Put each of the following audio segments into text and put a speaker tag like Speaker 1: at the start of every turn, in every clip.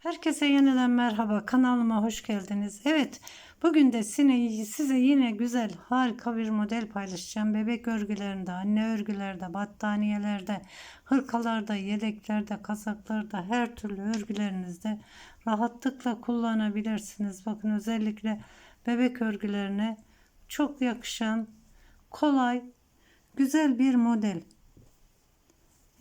Speaker 1: Herkese yeniden merhaba. Kanalıma hoş geldiniz. Evet, bugün de size, yine güzel, harika bir model paylaşacağım. Bebek örgülerinde, anne örgülerde, battaniyelerde, hırkalarda, yedeklerde, kazaklarda, her türlü örgülerinizde rahatlıkla kullanabilirsiniz. Bakın özellikle bebek örgülerine çok yakışan, kolay, güzel bir model.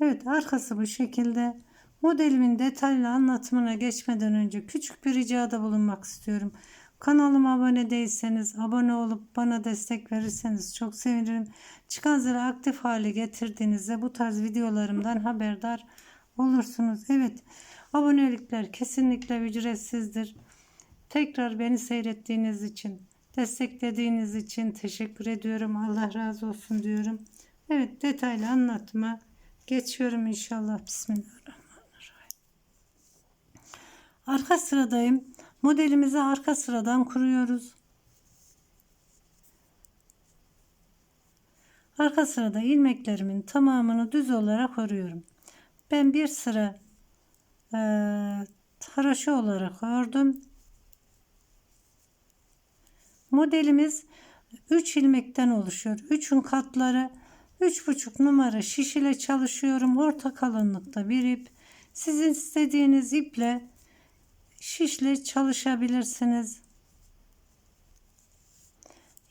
Speaker 1: Evet, arkası bu şekilde. Modelimin detaylı anlatımına geçmeden önce küçük bir ricada bulunmak istiyorum. Kanalıma abone değilseniz, abone olup bana destek verirseniz çok sevinirim. Çıkan zili aktif hale getirdiğinizde bu tarz videolarımdan haberdar olursunuz. Evet, abonelikler kesinlikle ücretsizdir. Tekrar beni seyrettiğiniz için, desteklediğiniz için teşekkür ediyorum. Allah razı olsun diyorum. Evet, detaylı anlatıma geçiyorum inşallah. Bismillahirrahmanirrahim. Arka sıradayım. Modelimizi arka sıradan kuruyoruz. Arka sırada ilmeklerimin tamamını düz olarak örüyorum. Ben bir sıra e, haroşa olarak ördüm. Modelimiz 3 ilmekten oluşuyor. 3'ün katları 3,5 numara şiş ile çalışıyorum. Orta kalınlıkta bir ip. Sizin istediğiniz iple şişle çalışabilirsiniz.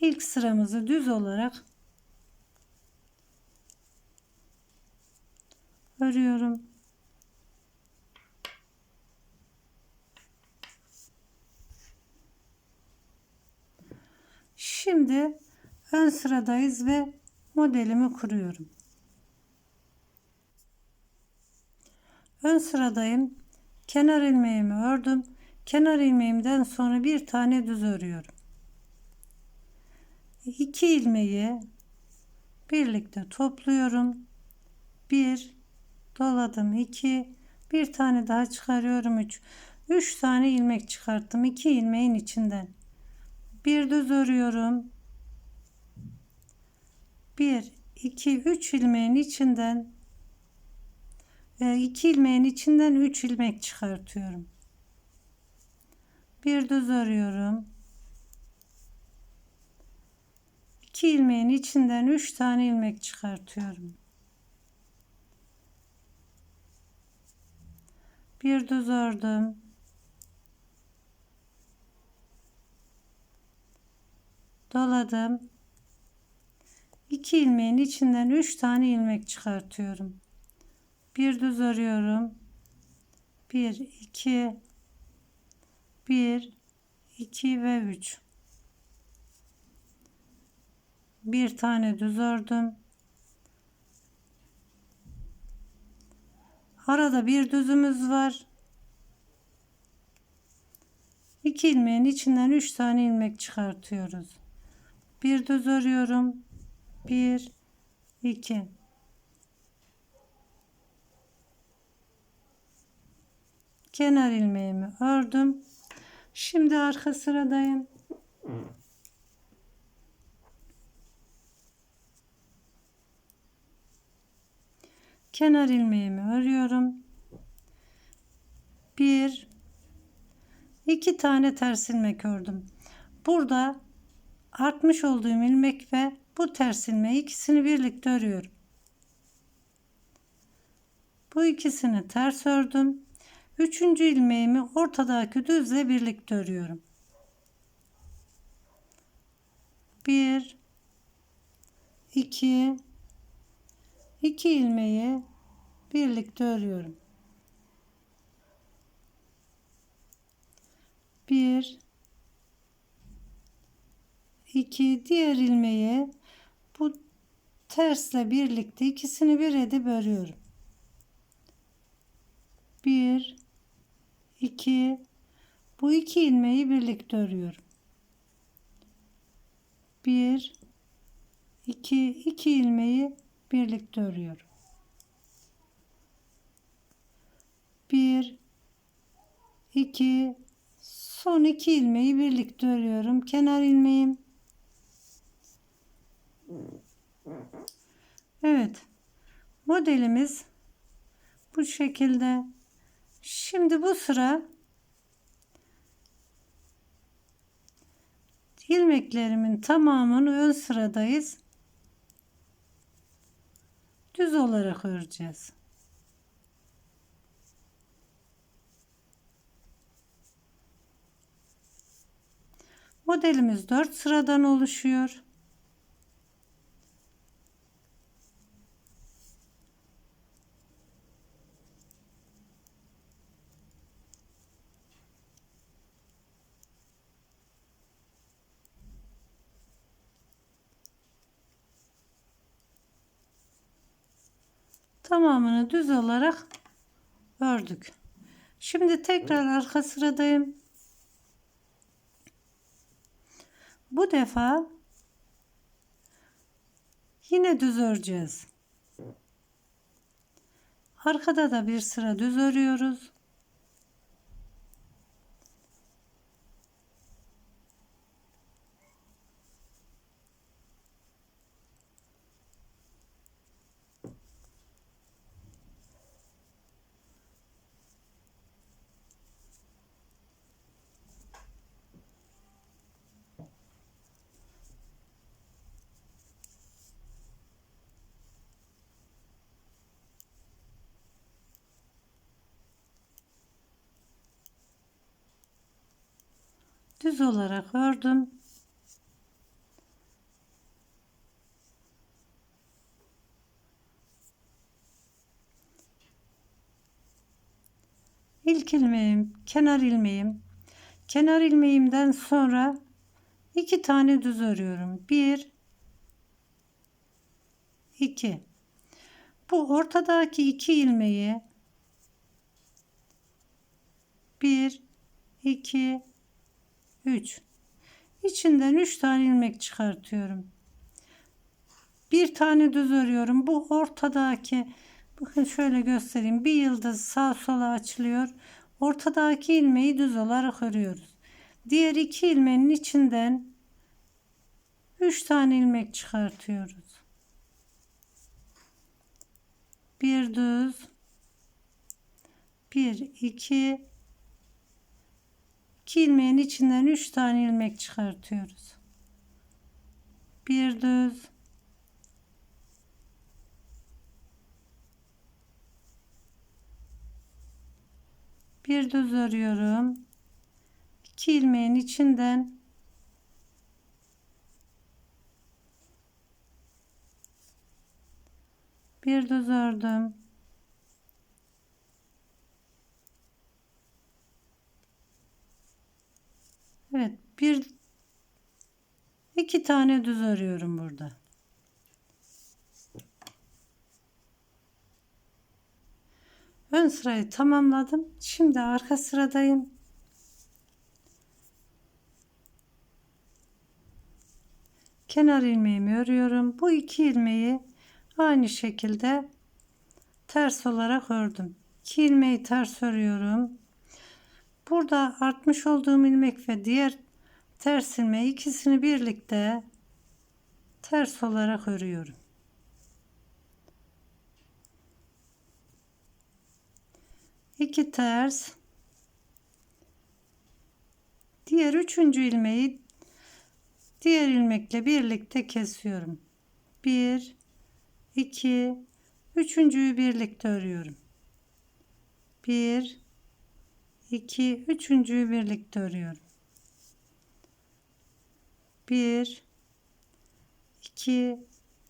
Speaker 1: İlk sıramızı düz olarak örüyorum. Şimdi ön sıradayız ve modelimi kuruyorum. Ön sıradayım. Kenar ilmeğimi ördüm. Kenar ilmeğimden sonra bir tane düz örüyorum. İki ilmeği birlikte topluyorum. Bir doladım. iki bir tane daha çıkarıyorum. Üç. Üç tane ilmek çıkarttım. iki ilmeğin içinden. Bir düz örüyorum. Bir, iki, üç ilmeğin içinden 2 ilmeğin içinden 3 ilmek çıkartıyorum. Bir düz örüyorum. 2 ilmeğin içinden 3 tane ilmek çıkartıyorum. Bir düz ördüm. Doladım. 2 ilmeğin içinden 3 tane ilmek çıkartıyorum bir düz örüyorum. 1 2 1 2 ve 3 bir tane düz ördüm. Arada bir düzümüz var. 2 ilmeğin içinden 3 tane ilmek çıkartıyoruz. Bir düz örüyorum. 1 2 kenar ilmeğimi ördüm. Şimdi arka sıradayım. Kenar ilmeğimi örüyorum. Bir, iki tane ters ilmek ördüm. Burada artmış olduğum ilmek ve bu ters ilmeği ikisini birlikte örüyorum. Bu ikisini ters ördüm. Üçüncü ilmeğimi ortadaki düzle birlikte örüyorum. Bir, iki, iki ilmeği birlikte örüyorum. Bir, iki, diğer ilmeği bu tersle birlikte ikisini bir edip örüyorum. Bir, 2 bu iki ilmeği birlikte örüyorum. 1 2 2 ilmeği birlikte örüyorum. 1 2 son iki ilmeği birlikte örüyorum. Kenar ilmeğim. Evet. Modelimiz bu şekilde. Şimdi bu sıra ilmeklerimin tamamını ön sıradayız. Düz olarak öreceğiz. Modelimiz 4 sıradan oluşuyor. Tamamını düz olarak ördük. Şimdi tekrar arka sıradayım. Bu defa yine düz öreceğiz. Arkada da bir sıra düz örüyoruz. Düz olarak ördüm. İlk ilmeğim, kenar ilmeğim. Kenar ilmeğimden sonra iki tane düz örüyorum. Bir, iki. Bu ortadaki iki ilmeği bir, iki, 3 içinden 3 tane ilmek çıkartıyorum. Bir tane düz örüyorum. Bu ortadaki bakın şöyle göstereyim. Bir yıldız sağ sola açılıyor. Ortadaki ilmeği düz olarak örüyoruz. Diğer iki ilmeğin içinden 3 tane ilmek çıkartıyoruz. Bir düz bir iki 2 ilmeğin içinden 3 tane ilmek çıkartıyoruz. Bir düz bir düz örüyorum. 2 ilmeğin içinden bir düz ördüm. Evet bir iki tane düz örüyorum burada. Ön sırayı tamamladım. Şimdi arka sıradayım. Kenar ilmeğimi örüyorum. Bu iki ilmeği aynı şekilde ters olarak ördüm. İki ilmeği ters örüyorum. Burada artmış olduğum ilmek ve diğer ters ilmeği ikisini birlikte ters olarak örüyorum. İki ters diğer üçüncü ilmeği diğer ilmekle birlikte kesiyorum. Bir, iki, üçüncüyü birlikte örüyorum. Bir, 2 üçüncüyü birlikte örüyorum 1 2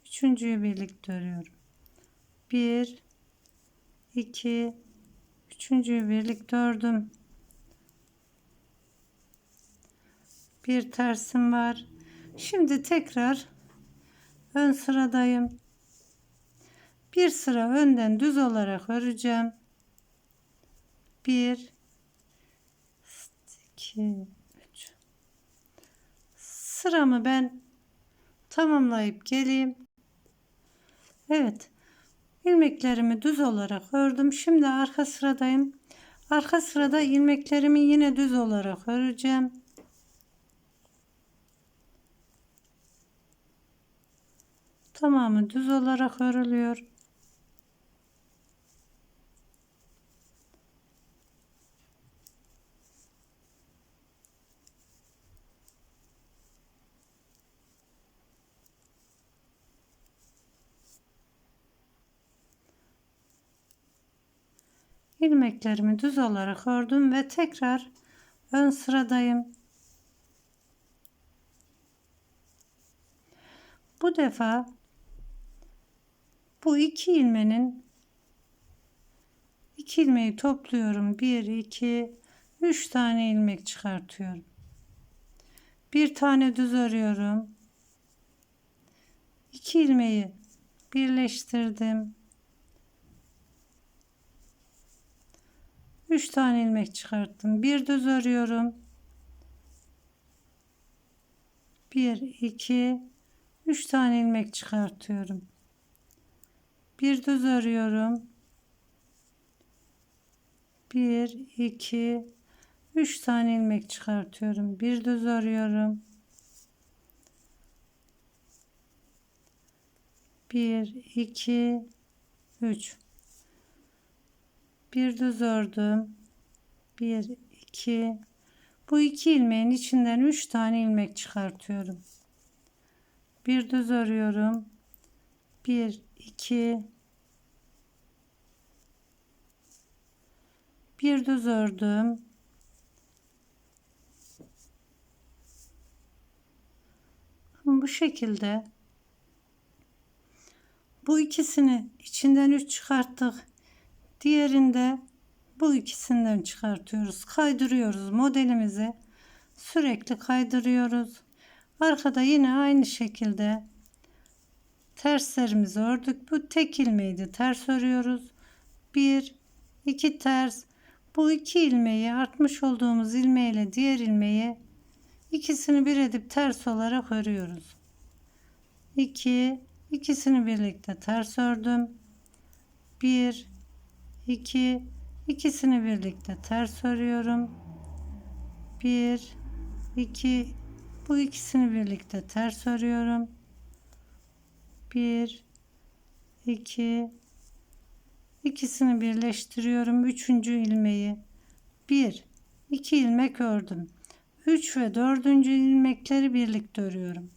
Speaker 1: üçüncüyü birlikte örüyorum. 1 2 üçüncüyü birlikte ördüm. Bir tersim var. Şimdi tekrar ön sıradayım. Bir sıra önden düz olarak öreceğim. 1 2 3 sıramı ben tamamlayıp geleyim. Evet ilmeklerimi düz olarak ördüm. Şimdi arka sıradayım. Arka sırada ilmeklerimi yine düz olarak öreceğim. Tamamı düz olarak örülüyor ilmeklerimi düz olarak ördüm ve tekrar ön sıradayım. Bu defa bu iki ilmenin iki ilmeği topluyorum. 1 2 3 tane ilmek çıkartıyorum. Bir tane düz örüyorum. İki ilmeği birleştirdim. 3 tane ilmek çıkarttım. Bir düz örüyorum. 1 2 3 tane ilmek çıkartıyorum. Bir düz örüyorum. 1 2 3 tane ilmek çıkartıyorum. Bir düz örüyorum. 1 2 3 bir düz ördüm. 1 2 bu iki ilmeğin içinden 3 tane ilmek çıkartıyorum. Bir düz örüyorum. 1 2 bir düz ördüm. Bu şekilde bu ikisini içinden 3 çıkarttık. Diğerinde bu ikisinden çıkartıyoruz. Kaydırıyoruz modelimizi. Sürekli kaydırıyoruz. Arkada yine aynı şekilde terslerimizi ördük. Bu tek ilmeğiydi. Ters örüyoruz. 1 2 ters. Bu iki ilmeği artmış olduğumuz ilmeğiyle diğer ilmeği ikisini bir edip ters olarak örüyoruz. 2 ikisini birlikte ters ördüm. 1 2 ikisini birlikte ters örüyorum. 1 2 bu ikisini birlikte ters örüyorum. 1 2 ikisini birleştiriyorum. Üçüncü ilmeği 1 2 ilmek ördüm. 3 ve 4. ilmekleri birlikte örüyorum.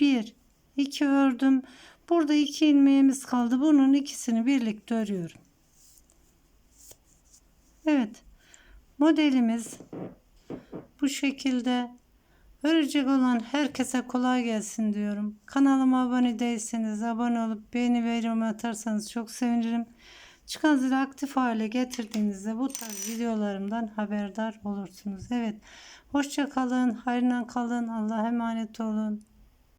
Speaker 1: 1 2 ördüm. Burada 2 ilmeğimiz kaldı. Bunun ikisini birlikte örüyorum. Evet. Modelimiz bu şekilde. Örecek olan herkese kolay gelsin diyorum. Kanalıma abone değilseniz abone olup beğeni ve yorum atarsanız çok sevinirim. Çıkan zili aktif hale getirdiğinizde bu tarz videolarımdan haberdar olursunuz. Evet. Hoşça kalın. Hayrına kalın. Allah'a emanet olun.